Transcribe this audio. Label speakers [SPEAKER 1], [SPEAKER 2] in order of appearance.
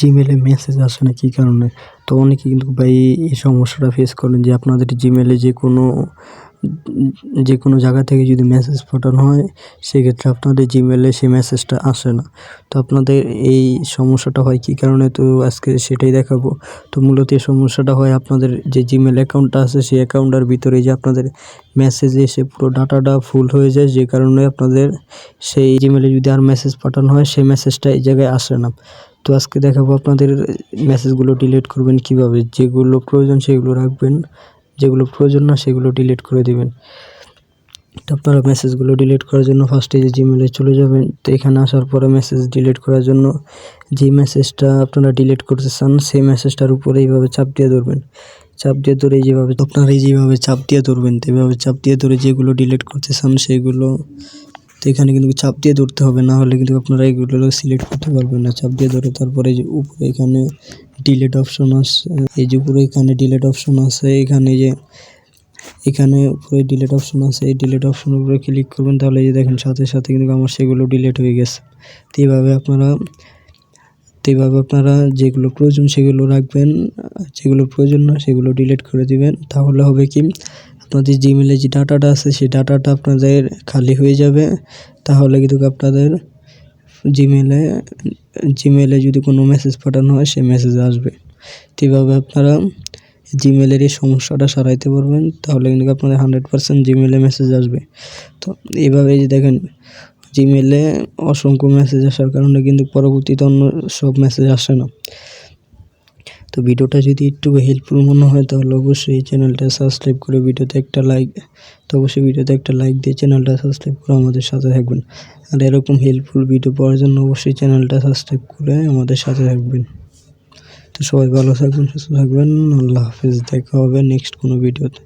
[SPEAKER 1] জিমেলে message আসে না, কী কারণে? তো অনেকে কিন্তু ভাই এই সমস্যাটা ফেস করেন যে আপনাদের জিমেলে যে কোনো যে কোনো জায়গা থেকে যদি মেসেজ পাঠানো হয়, সেক্ষেত্রে আপনাদের জিমেলে সেই মেসেজটা আসে না। তো আপনাদের এই সমস্যাটা হয় কী কারণে? তো আজকে সেটাই দেখাবো। তো মূলত এই সমস্যাটা হয় আপনাদের যে জিমেল অ্যাকাউন্টটা আছে, সেই অ্যাকাউন্টটার ভিতরে যে আপনাদের মেসেজ এসে পুরো ডাটাটা ফুল হয়ে যায়, যে কারণে আপনাদের সেই জিমেলে যদি আর মেসেজ পাঠানো হয়, সেই মেসেজটা এই জায়গায় আসে না। তো আজকে দেখাবো আপনাদের মেসেজগুলো ডিলিট করবেন কীভাবে, যেগুলো প্রয়োজন সেগুলো রাখবেন, যেগুলো প্রয়োজন না সেগুলো ডিলিট করে দেবেন। তো আপনারা মেসেজগুলো ডিলিট করার জন্য ফার্স্টে যে জিমেলে চলে যাবেন। তো এখানে আসার পরে মেসেজ ডিলিট করার জন্য যে মেসেজটা আপনারা ডিলিট করতে চান, সেই মেসেজটার উপরে এইভাবে চাপ দিয়ে ধরবেন। চাপ দিয়ে ধরে যেভাবে, আপনারা যেভাবে চাপ দিয়ে ধরবেন তো এভাবে চাপ দিয়ে ধরে যেগুলো ডিলিট করতে চান, সেগুলো তো এখানে কিন্তু চাপ দিয়ে ধরতে হবে, না হলে কিন্তু আপনারা এগুলো সিলেক্ট করতে পারবেন না। চাপ দিয়ে ধরে, তারপরে যে উপরে এখানে ডিলেট অপশন আছে এই যে উপরে এখানে ডিলেট অপশন আছে, এখানে যে, এখানে উপরে ডিলেট অপশন আছে, এই ডিলেট অপশনের উপরে ক্লিক করবেন, তাহলে যে দেখেন সাথে সাথে কিন্তু আমার সেগুলো ডিলেট হয়ে গেছে। তো এইভাবে আপনারা, তো এইভাবে আপনারা যেগুলো প্রয়োজন সেগুলো রাখবেন, যেগুলো প্রয়োজন না সেগুলো ডিলেট করে দিবেন, তাহলে হবে কি আপনাদের জিমেলে যে ডাটাটা আছে, সেই ডাটাটা আপনাদের খালি হয়ে যাবে। তাহলে কিন্তু আপনাদের জিমেলে জিমেলে যদি কোনো মেসেজ পাঠানো হয়, সেই মেসেজ আসবে। তো এইভাবে আপনারা জিমেলের এই সমস্যাটা সারাইতে পারবেন, তাহলে কিন্তু আপনাদের হান্ড্রেড পারসেন্ট জিমেলে মেসেজ আসবে। তো এইভাবে যে দেখেন জিমেলে অসংখ্য মেসেজ আসার কারণে কিন্তু পরবর্তীতে অন্য সব মেসেজ আসে না। তো ভিডিওটা যদি একটু হেল্পফুল মনে হয় তাহলে অবশ্যই চ্যানেলটা সাবস্ক্রাইব করে ভিডিওতে একটা লাইক তো অবশ্যই ভিডিওতে একটা লাইক দিয়ে চ্যানেলটা সাবস্ক্রাইব করে আমাদের সাথে থাকবেন। আর এরকম হেল্পফুল ভিডিও পাওয়ার জন্য অবশ্যই চ্যানেলটা সাবস্ক্রাইব করে আমাদের সাথে থাকবেন। তো সবাই ভালো থাকবেন, সুস্থ থাকবেন, আল্লাহ হাফিজ, দেখা হবে নেক্সট কোনো ভিডিওতে